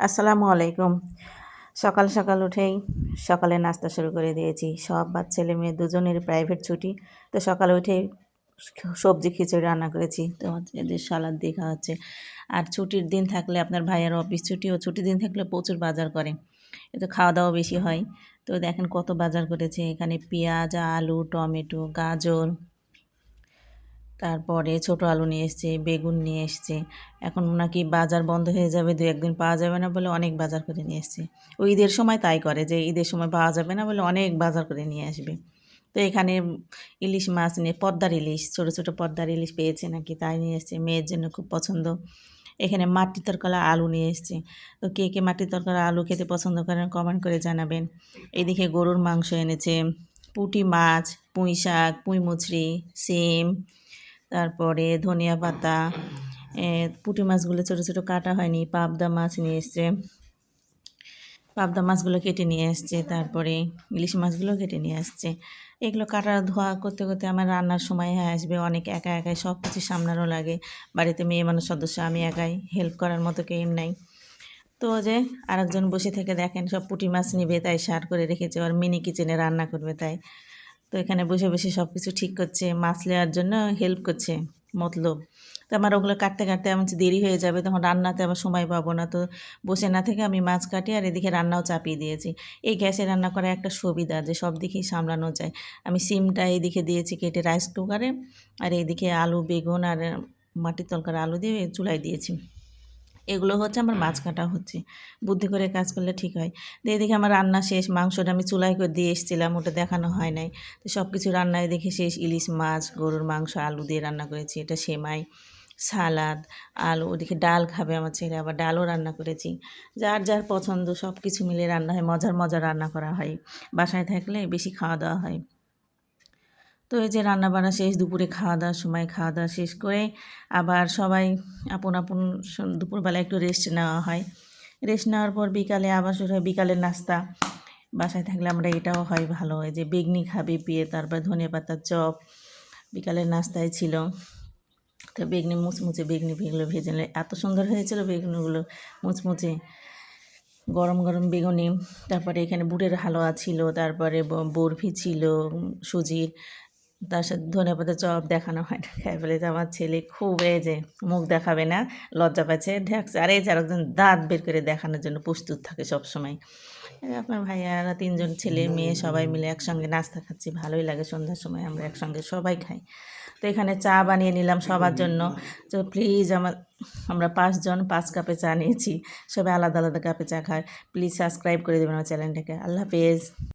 আসসালামু আলাইকুম। সকাল সকাল উঠেই সকালে নাস্তা শুরু করে দিয়েছি। সব বা ছেলে মেয়ে দুজনের প্রাইভেট ছুটি। তো সকালে উঠেই সবজি খিচুড়ি রান্না করেছি। তো এদের সালাদ দিয়ে খাওয়া হচ্ছে। আর ছুটির দিন থাকলে আপনার ভাইয়ের অফিস ছুটি। ও ছুটির দিন থাকলে প্রচুর বাজার করে। এতে খাওয়া দাওয়া বেশি হয়। তো দেখেন কত বাজার করেছে। এখানে পেঁয়াজ, আলু, টমেটো, গাজর তারপরে ছোট আলু নিয়ে এসছে, বেগুন নিয়ে এসছে। এখন নাকি বাজার বন্ধ হয়ে যাবে, দু একদিন পাওয়া যাবে না বলে অনেক বাজার করে নিয়ে এসছে। ওই ঈদের সময় তাই করে যে ঈদের সময় পাওয়া যাবে না বলে অনেক বাজার করে নিয়ে আসবে। তো এখানে ইলিশ মাছ নিয়ে, পদ্মার ইলিশ, ছোটো ছোটো পদ্মার ইলিশ পেয়েছে নাকি তাই নিয়ে এসছে, মেয়ের জন্য খুব পছন্দ। এখানে মাটির তরকালা আলু নিয়ে এসছে। তো কে কে মাটির তরকালা আলু খেতে পছন্দ করেন কমেন্ট করে জানাবেন। এদিকে গরুর মাংস এনেছে, পুঁটি মাছ, পুঁই শাক, পুঁই মুচড়ি, সিম তারপরে ধনিয়া পাতা পুঁটি মাছগুলো ছোটো ছোটো কাটা হয়নি, পাবদা মাছ নিয়ে এসছে। পাবদা মাছগুলো কেটে নিয়ে আসছে তারপরে ইলিশ মাছগুলো কেটে নিয়ে আসছে। এগুলো কাটা ধোয়া করতে করতে আমার রান্নার সময় হয়ে আসবে, অনেক একা একাই সব কিছু সামলানো লাগে। বাড়িতে মেয়ে মানুষ সদস্য, আমি একাই হেল্প করার মতো কেউ নাই। তো যে আরেকজন বসে থেকে দেখেন, সব পুঁটি মাছ নিবে, তাই সার করে রেখেছে আর মিনি কিচেনে রান্না করবে তাই। তো এখানে বসে বসে সব কিছু ঠিক করছে, মাছ নেওয়ার জন্য হেল্প করছে মতলব। তো আমার ওগুলো কাটতে কাটতে আমার দেরি হয়ে যাবে তখন রান্নাতে আবার সময় পাবো না। তো বসে না থেকে আমি মাছ কাটি আর এদিকে রান্নাও চাপিয়ে দিয়েছি। এই গ্যাসে রান্না করা একটা সুবিধা যে সব দিকেই সামলানো যায়। আমি সিমটা এইদিকে দিয়েছি কেটে রাইস কুকারে আর এইদিকে আলু, বেগুন আর মাটির তলকার আলু দিয়ে চুলাই দিয়েছি। এগুলো হচ্ছে আমার মাছ কাটা হচ্ছে। বুদ্ধি করে কাজ করলে ঠিক হয়। দিয়ে দেখি আমার রান্না শেষ, মাংসটা আমি চুলাই করে দিয়ে এসেছিলাম, ওটা দেখানো হয় নাই। তো সব কিছু রান্নায় দেখে শেষ, ইলিশ মাছ, গরুর মাংস, আলু দিয়ে রান্না করেছি। এটা সেমাই, সালাদ, আলু, ওদিকে ডাল খাবে আমার ছেলে, আবার ডালও রান্না করেছি। যার যার পছন্দ সব কিছু মিলে রান্না হয়, মজার মজার রান্না করা হয়। বাসায় থাকলে বেশি খাওয়া দাওয়া হয়। তো এই যে রান্নাবান্না শেষ, দুপুরে খাওয়া দাওয়ার সময় খাওয়া দাওয়া শেষ করে আবার সবাই আপন আপন দুপুরবেলা একটু রেস্ট নেওয়া হয়। রেস্ট নেওয়ার পর বিকালে আবার শুরু হয় বিকালের নাস্তা। বাসায় থাকলে আমরা এটাও হয় ভালো হয় যে বেগনি খাবে পিয়ে তারপর ধনে পাতার চপ বিকালের নাস্তায় ছিল। তো বেগনি মুচমুচে বেগনি বেগুলো ভেজে এত সুন্দর হয়েছিল বেগুনগুলো মুচমুচে। গরম গরম বেগুনি, তারপরে এখানে বুটের হালুয়া ছিল, তারপরে বরফি ছিল, সুজির তার সাথে ধনে চপ দেখানো হয়। না খাই ফেলেছে আমার ছেলে। খুব এই যে মুখ দেখাবে না, লজ্জা পাচ্ছে। ঢাকছে আর এই যে আরেকজন দাঁত বের করে দেখানোর জন্য প্রস্তুত থাকে সব সময় আপনার ভাইয়ারা তিনজন ছেলে, মেয়ে সবাই মিলে একসঙ্গে নাস্তা খাচ্ছি। ভালোই লাগে সন্ধ্যার সময়, আমরা একসঙ্গে সবাই খাই। তো এখানে চা বানিয়ে নিলাম সবার জন্য। তো প্লিজ আমার, আমরা পাঁচজন পাঁচ কাপে চা নিয়েছি। সবাই আলাদা আলাদা কাপে চা খায়। প্লিজ সাবস্ক্রাইব করে দেবেন আমার চ্যানেলটাকে। আল্লাহ হাফেজ।